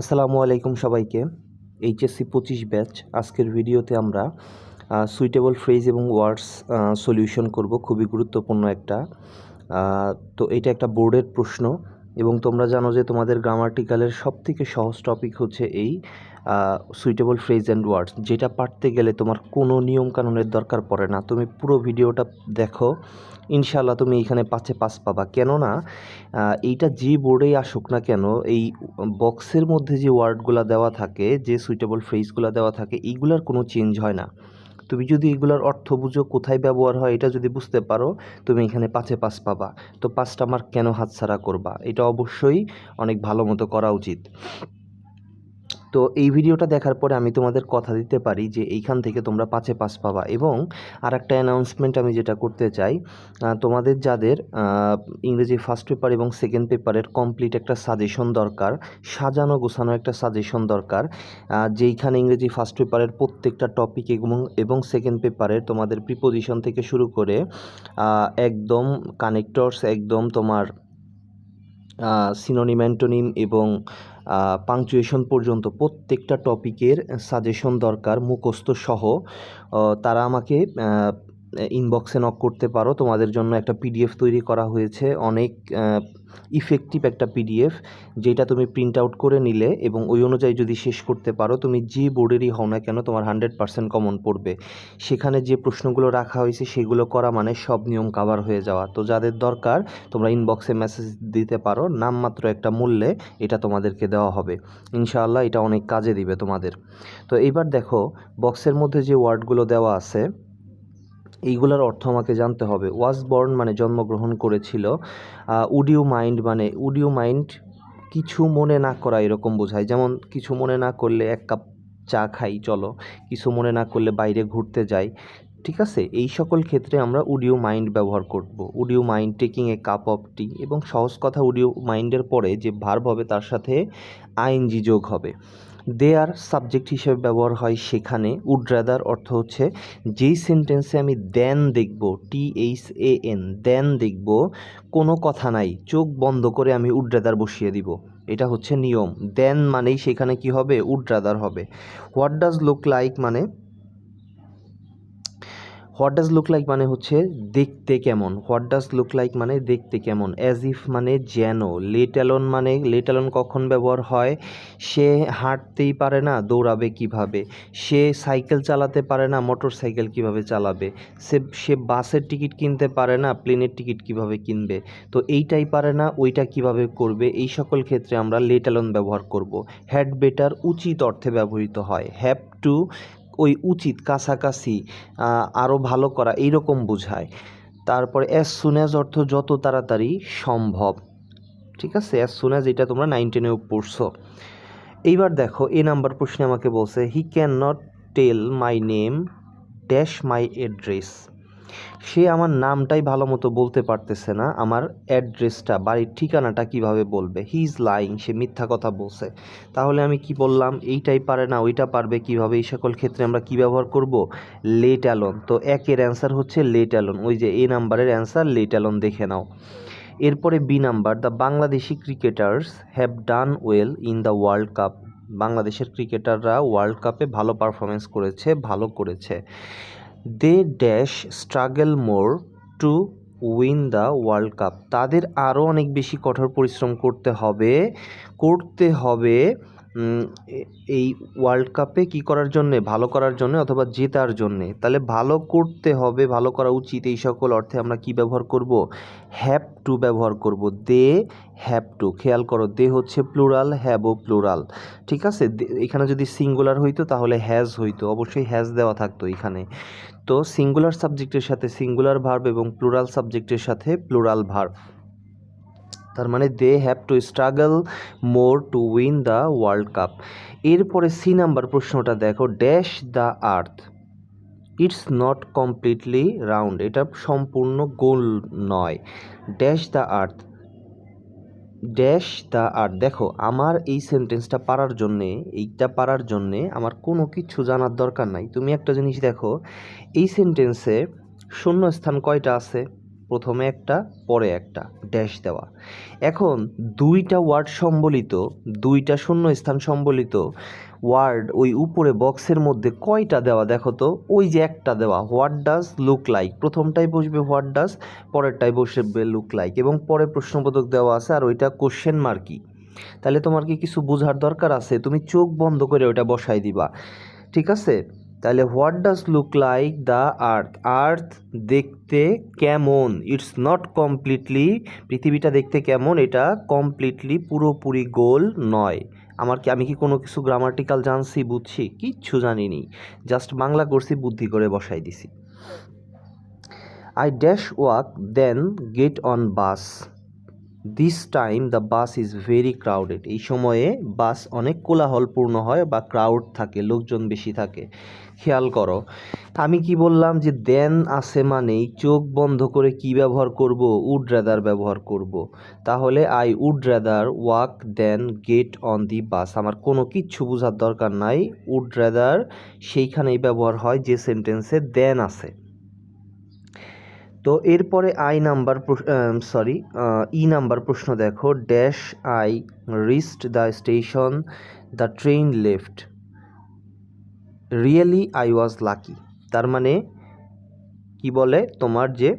আসসালামু আলাইকুম সবাইকে। এইচএসসি পঁচিশ ব্যাচ, আজকের ভিডিওতে আমরা সুইটেবল ফ্রেজ এবং ওয়ার্ডস সলিউশন করব, খুবই গুরুত্বপূর্ণ একটা। তো এটা একটা বোর্ডের প্রশ্ন। এবং তোমরা জানো যে তোমাদের গ্রামাটিক্যালের সব থেকে সহজ টপিক হচ্ছে এই সুইটেবল ফ্রেজ অ্যান্ড ওয়ার্ডস যেটা পারতে গেলে তোমার কোনো নিয়ম কানুনের দরকার পড়ে না। তুমি পুরো ভিডিওটা দেখো ইনশাল্লাহ তুমি এইখানে পাঁচে পাস পাবা। কেননা এইটা যে বোর্ডেই আসুক না কেন, এই বক্সের মধ্যে যে ওয়ার্ডগুলো দেওয়া থাকে, যে সুইটেবল ফ্রেজগুলো দেওয়া থাকে, এইগুলার কোনো চেঞ্জ হয় না। তুমি যদি এগুলোর অর্থ বুঝো কোথায় ব্যবহার হয় এটা যদি বুঝতে পারো, তুমি এখানে পাঁচে পাঁচ পাবা। তো পাঁচটা মার্ক কেন হাতছাড়া করবা? এটা অবশ্যই অনেক ভালো মতো করা উচিত। তো এই ভিডিওটা দেখার পরে আমি তোমাদের কথা দিতে পারি যে এইখান থেকে তোমরা পাঁচে পাস পাবা এবং আর একটা অ্যানাউন্সমেন্ট আমি যেটা করতে চাই তোমাদের যাদের ইংরেজি ফার্স্ট পেপার এবং সেকেন্ড পেপারের কমপ্লিট একটা সাজেশন দরকার, সাজানো গোছানো একটা সাজেশন দরকার যেইখানে ইংরেজি ফার্স্ট পেপারের প্রত্যেকটা টপিক এবং এবং সেকেন্ড পেপারের তোমাদের প্রিপোজিশন থেকে শুরু করে একদম কানেক্টরস একদম তোমার সিনোনিম অ্যান্টোনিম এবং পাংচুয়েশন পর্যন্ত প্রত্যেকটা টপিকের সাজেশন দরকার মুখস্থ সহ তারা আমাকে ইনবক্সে নক করতে পারো। তোমাদের জন্য একটা পিডিএফ তৈরি করা হয়েছে। অনেক ইফেক্টিভ একটা পিডিএফ যেটা তুমি প্রিন্ট আউট করে নিলে এবং ওই অনুযায়ী যদি শেষ করতে পারো, তুমি যে বোর্ডেরই হও না কেন, তোমার হান্ড্রেড পার্সেন্ট কমন পড়বে। সেখানে যে প্রশ্নগুলো রাখা হয়েছে, সেগুলো করা মানে সব নিয়ম কাভার হয়ে যাওয়া। তো যাদের দরকার, তোমরা ইনবক্সে মেসেজ দিতে পারো। নামমাত্র একটা মূল্যে এটা তোমাদেরকে দেওয়া হবে। ইনশাআল্লাহ এটা অনেক কাজে দিবে তোমাদের। তো এইবার দেখো বক্সের মধ্যে যে ওয়ার্ডগুলো দেওয়া আছে এইগুলোর অর্থ আমাকে জানতে হবে। ওয়াজ বর্ন মানে জন্মগ্রহণ করেছিল। উড ইউ মাইন্ড মানে উড ইউ মাইন্ড কিছু মনে না করা এরকম বোঝায়। যেমন কিছু মনে না করলে এক কাপ চা খাই, চলো। কিছু মনে না করলে বাইরে ঘুরতে যাই। ঠিক আছে? এই সকল ক্ষেত্রে আমরা উডিও মাইন্ড ব্যবহার করব। Would you mind taking a cup of tea এবং সহজ কথা উডিও মাইন্ডের পরে যে ভার্ব হবে তার সাথে আইএনজি যোগ হবে। দে আর সাবজেক্ট হিসেবে ব্যবহার হয় সেখানে। উড রাদার অর্থ হচ্ছে যেই সেন্টেন্সে আমি দেন দেখব টি এইচ এ এন দেন দেখব, কোনো কথা নাই, চোখ বন্ধ করে আমি উড রাদার বসিয়ে দিব। এটা হচ্ছে নিয়ম। দেন মানেই সেখানে কি হবে? উড রাদার হবে। হোয়াট ডাজ লুক লাইক মানে হোয়াট ডাজ লুক লাইক মানে হচ্ছে দেখতে কেমন। হোয়াট ডাজ লুক লাইক মানে দেখতে কেমন। অ্যাজ ইফ মানে যেন। লেট মানে লেট কখন ব্যবহার হয়? সে হাঁটতেই পারে না, দৌড়াবে কীভাবে? সে সাইকেল চালাতে পারে না মোটর সাইকেল কীভাবে চালাবে? সে সে বাসের টিকিট কিনতে পারে না প্লেনের টিকিট কীভাবে কিনবে? তো এইটাই পারে না, ওইটা কীভাবে করবে? এই সকল ক্ষেত্রে আমরা লেট ব্যবহার করব। হ্যাড বেটার উচিত অর্থে ব্যবহৃত হয়। হ্যাভ টু ওই উচিত কাছাকাছি আরও ভালো করা, এইরকম বোঝায়। তারপরে অ্যাজ সুন অ্যাজ অর্থ যত তাড়াতাড়ি সম্ভব। ঠিক আছে? অ্যাজ সুন অ্যাজ এটা তোমরা নাইন টেনেও পড়ছো। এইবার দেখো, এ নাম্বার প্রশ্নে আমাকে বলছে he can not tell my name dash my address সে আমার নামটাই ভালো মতো বলতে পারতেছে না, আমার অ্যাড্রেসটা, বাড়ির ঠিকানাটা কীভাবে বলবে? হি ইজ লাইং সে মিথ্যা কথা বলছে। তাহলে আমি কি বললাম? এইটাই পারে না, ওইটা পারবে কীভাবে? এই সকল ক্ষেত্রে আমরা কি ব্যবহার করব? লেট অ্যালন তো একের অ্যান্সার হচ্ছে লেট অ্যালন ওই যে এ নাম্বারের অ্যান্সার লেট অ্যালন দেখে নাও। এরপরে B number the Bangladeshi cricketers have done well in the world cup বাংলাদেশের ক্রিকেটাররা ওয়ার্ল্ড কাপে ভালো পারফরমেন্স করেছে, ভালো করেছে। They dash struggle more to win the world cup. তাদের আরও অনেক বেশি কঠোর পরিশ্রম করতে হবে করতে হবে এই ওয়ার্ল্ড কাপে কি করার জন্যে, ভালো করার জন্য অথবা জেতার জন্যে। তাহলে ভালো করতে হবে, ভালো করা উচিত এই সকল অর্থে আমরা কি ব্যবহার করব? হ্যাপ টু ব্যবহার করব। They, have to. খেয়াল করো, দে হচ্ছে প্লুরাল হ্যাভও প্লুরাল। ঠিক আছে? এখানে যদি সিঙ্গুলার হইতো তাহলে হ্যাজ হইতো। অবশ্যই হ্যাজ দেওয়া থাকতো এখানে। তো সিঙ্গুলার সাবজেক্টের সাথে সিঙ্গুলার ভার্ব এবং প্লুরাল সাবজেক্টের সাথে প্লুরাল ভার্ব তার মানে they have to struggle more to win the world cup এরপরে সি নাম্বার প্রশ্নটা দেখো dash the earth it's not completely round এটা সম্পূর্ণ গোল নয়। ড্যাশ দ্য আর্থ ড্যাশ দা আর দেখো, আমার এই সেন্টেন্সটা পারার জন্যে, এইটা পারার জন্যে আমার কোনো কিছু জানার দরকার নাই। তুমি একটা জিনিস দেখো, এই সেন্টেন্সে শূন্য স্থান কয়টা আছে? প্রথমে একটা, পরে একটা, ড্যাশ দেওয়া। এখন দুইটা ওয়ার্ড সম্বলিত, দুইটা শূন্য স্থান সম্বলিত ওয়ার্ড, ওই উপরে বক্সের মধ্যে কয়টা দেওয়া দেখো তো? ওই যে একটা দেওয়া, হোয়াট ডাজ লুক লাইক? প্রথমটাই বসবে হোয়াট ডাজ পরেরটাই বসবে লুক লাইক এবং পরে প্রশ্নবোধক দেওয়া আছে আর ওইটা কোশ্চেন মার্কি তাহলে তোমার কি কিছু বোঝার দরকার আছে? তুমি চোখ বন্ধ করে ওইটা বসাই দিবা। ঠিক আছে? তাহলে what does look like the earth? Earth দেখতে কেমন? ইটস নট কমপ্লিটলি, পৃথিবীটা দেখতে কেমন? এটা কমপ্লিটলি পুরোপুরি গোল নয়। আমার কি আমি কি কোনো কিছু গ্রামাটিক্যাল জানছি, বুঝছি? কিচ্ছু জানি নি জাস্ট বাংলা করছি, বুদ্ধি করে বসাই দিছি। I dash walk then get on bus this time the bus is very crowded এই সময়ে বাস অনেক কোলাহলপূর্ণ হয় বা ক্রাউড থাকে, লোকজন বেশি থাকে। খেয়াল করো, আমি কি বললাম যে দেন আছে মানেই চোখ বন্ধ করে কি ব্যবহার করব? উড রেদার ব্যবহার করব। তাহলে I would rather walk then get on the bus আমার কোনো কিচ্ছু বোঝার দরকার নাই। উড রেদার সেইখানেই ব্যবহার হয় যে সেন্টেন্সে দেন আছে তো এরপরে I number sorry E number প্রশ্ন দেখো। Dash I reached the station the train left really I was lucky তার মানে কি বলে? তোমার যে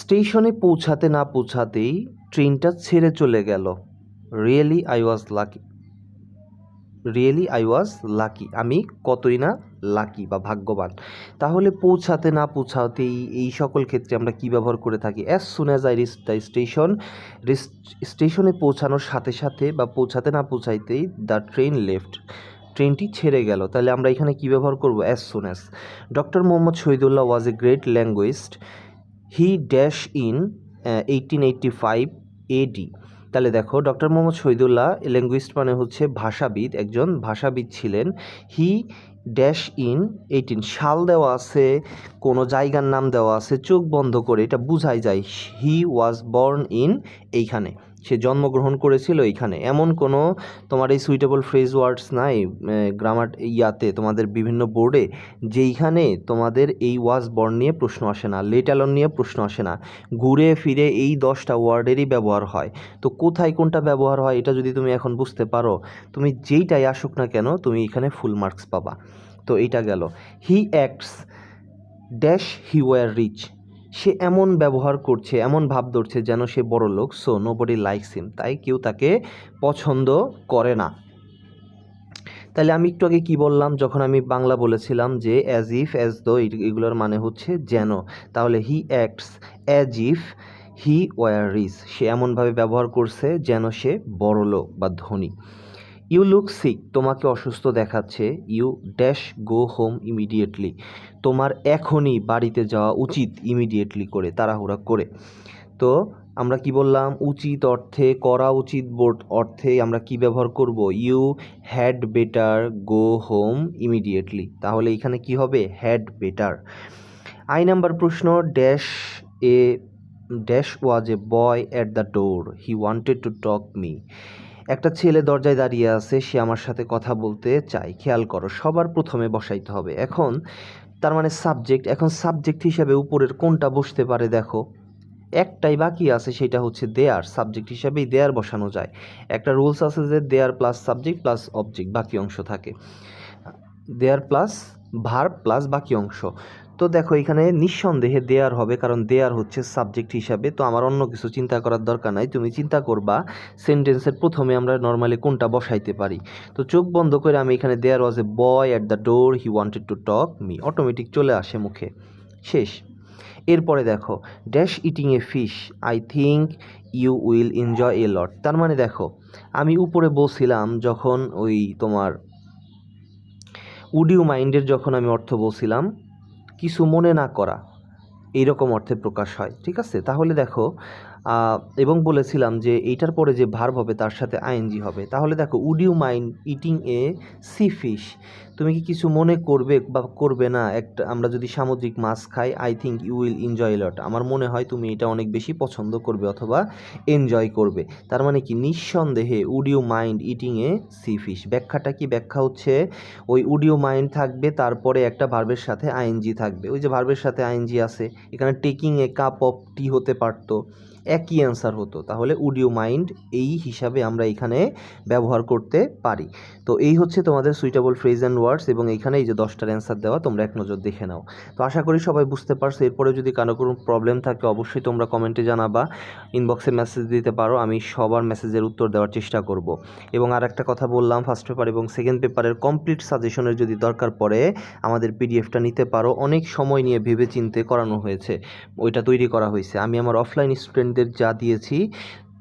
স্টেশনে পৌঁছাতে না পৌঁছাতেই ট্রেনটা ছেড়ে চলে গেল। Really I was lucky really I was lucky আমি কতই না লাকি বা ভাগ্যবান। তাহলে পৌঁছাতে না পৌঁছাতেই এই সকল ক্ষেত্রে আমরা কি ব্যবহার করে থাকি? As soon as I reach the station স্টেশনে পৌঁছানোর সাথে সাথে বা পৌঁছাতে না পৌঁছাইতেই দ্য ট্রেন লেফট ট্রেনটি ছেড়ে গেল। তাহলে আমরা এখানে কি ব্যবহার করব? As soon as doctor Mohammad Shahidullah was a great linguist he dash in eighteen eighty five AD তাহলে দেখো ডক্টর মোহাম্মদ শহীদুল্লাহ ল্যাঙ্গুইস্ট মানে হচ্ছে ভাষাবিদ, একজন ভাষাবিদ ছিলেন। হি ড্যাশ ইন এইটিন শাল দেওয়া আছে, কোনো জায়গার নাম দেওয়া আছে, চোখ বন্ধ করে, এটা বুঝাই যায়। হি ওয়াজ বর্ন ইন এইখানে। সে জন্মগ্রহণ করেছিল এইখানে। এমন কোনো তোমার এই সুইটেবল ফ্রেজ ওয়ার্ডস নাই গ্রামার ইয়াতে তোমাদের বিভিন্ন বোর্ডে যেইখানে তোমাদের এই ওয়াজ বর্ন নিয়ে প্রশ্ন আসে না লেটালন নিয়ে প্রশ্ন আসে না। ঘুরে ফিরে এই দশটা ওয়ার্ডেরই ব্যবহার হয়। তো কোথায় কোনটা ব্যবহার হয় এটা যদি তুমি এখন বুঝতে পারো, তুমি যেইটাই আসুক না কেন তুমি এখানে ফুল মার্কস পাবা। তো এটা গেল। He acts dash he were rich সে এমন ব্যবহার করছে, এমন ভাব ধরছে যেন সে বড় লোক so nobody likes him তাই কেউ তাকে পছন্দ করে না। তাহলে আমি একটু আগে কী বললাম? যখন আমি বাংলা বলেছিলাম যে অ্যাজ ইফ অ্যাজ দো এগুলোর মানে হচ্ছে যেন। তাহলে he acts as if he were rich সে এমনভাবে ব্যবহার করছে যেন সে বড় লোক বা ধনী। ইউ লুক সিক, তোমাকে অসুস্থ দেখাচ্ছে, you dash go home immediately. তোমার এখনই বাড়িতে যাওয়া উচিত ইমিডিয়েটলি করে, তাড়াহুড়া করে। তো আমরা কি বললাম? উচিত অর্থে, করা উচিত বোর্ড অর্থে আমরা কি ব্যবহার করব? You had better go home immediately. তাহলে এখানে কি হবে? Had better. আই নাম্বার প্রশ্ন, dash a, dash was a boy at the door. He wanted to talk me. একটা ছেলে দরজায় দাঁড়িয়ে আছে, সে আমার সাথে কথা বলতে চায়। খেয়াল করো, সবার প্রথমে বসাইতে হবে। এখন তার মানে সাবজেক্ট এখন সাবজেক্ট হিসাবে উপরের কোনটা বসতে পারে দেখো। একটাই বাকি আছে, সেটা হচ্ছে দেয়ার সাবজেক্ট হিসাবেই দেয়ার বসানো যায়। একটা রুলস আছে যে there plus subject plus object বাকি অংশ থাকে। দেয়ার প্লাস ভার প্লাস বাকি অংশ। তো দেখো, এখানে নিঃসন্দেহে দেয়ার হবে, কারণ দেয়ার হচ্ছে সাবজেক্ট হিসাবে। তো আমার অন্য কিছু চিন্তা করার দরকার নাই। তুমি চিন্তা করবা সেন্টেন্সের প্রথমে আমরা নর্মালি কোনটা বসাইতে পারি। তো চোখ বন্ধ করে আমি এখানে there was a boy at the door he wanted to talk me automatic চলে আসে মুখে। শেষ। এরপরে দেখো dash eating a fish I think you will enjoy a lot তার মানে দেখো, আমি উপরে বলছিলাম যখন ওই তোমার উডিউ মাইন্ডের যখন আমি অর্থ বলছিলাম কিছু মনে না করা। এইরকম অর্থে প্রকাশ হয়, ঠিক আছে? তাহলে দেখো এবং বলেছিলাম যে এইটার পরে যে ভার্ব হবে তার সাথে আইএনজি হবে। তাহলে দেখো would you mind eating a sea fish তুমি কি কিছু মনে করবে বা করবে না? একটা, আমরা যদি সামুদ্রিক মাছ খাই I think you will enjoy lot আমার মনে হয় তুমি এটা অনেক বেশি পছন্দ করবে অথবা এনজয় করবে। তার মানে কি? নিঃসন্দেহে would you mind eating a sea fish ব্যাখ্যাটা কি? ব্যাখ্যা হচ্ছে ওই উড ইউ মাইন্ড থাকবে, তারপরে একটা ভার্বের সাথে আইএনজি থাকবে। ওই যে ভার্বের সাথে আইএনজি আছে, এখানে taking a cup of tea হতে পারতো। একই অ্যান্সার হতো। তাহলে উড ইউ মাইন্ড এই হিসাবে আমরা এখানে ব্যবহার করতে পারি। তো এই হচ্ছে তোমাদের সুইটেবল ফ্রেজ অ্যান্ড ওয়ার্ডস এবং এইখানে এই যে দশটার অ্যান্সার দেওয়া, তোমরা এক নজর দেখে নাও। তো আশা করি সবাই বুঝতে পারছ। এরপরে যদি কারও কোনো প্রবলেম থাকে, অবশ্যই তোমরা কমেন্টে জানাবা। ইনবক্সে মেসেজ দিতে পারো। আমি সবার মেসেজের উত্তর দেওয়ার চেষ্টা করব। এবং আর একটা কথা বললাম ফার্স্ট পেপার এবং সেকেন্ড পেপারের কমপ্লিট সাজেশনের যদি দরকার পড়ে, আমাদের পিডিএফটা নিতে পারো। অনেক সময় নিয়ে ভেবে চিন্তে করানো হয়েছে। ওইটা তৈরি করা হয়েছে। আমি আমার অফলাইন স্টুডেন্টদের যা দিয়েছি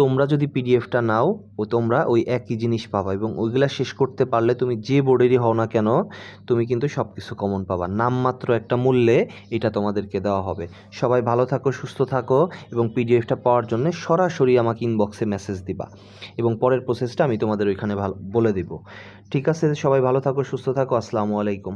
তোমরা যদি পিডিএফটা নাও, ও তোমরা ওই একই জিনিস পাবা এবং ওইগুলা শেষ করতে পারলে তুমি যে বোর্ডেরই হও না কেন, তুমি কিন্তু সব কিছু কমন পাবা। নামমাত্র একটা মূল্যে এটা তোমাদেরকে দেওয়া হবে। সবাই ভালো থাকো, সুস্থ থাকো এবং পিডিএফটা পাওয়ার জন্য সরাসরি আমাকে ইনবক্সে মেসেজ দিবা এবং পরের প্রসেসটা আমি তোমাদের ওইখানে ভালো বলে দিব। ঠিক আছে, সবাই ভালো থাকো, সুস্থ থাকো, আসসালামু আলাইকুম।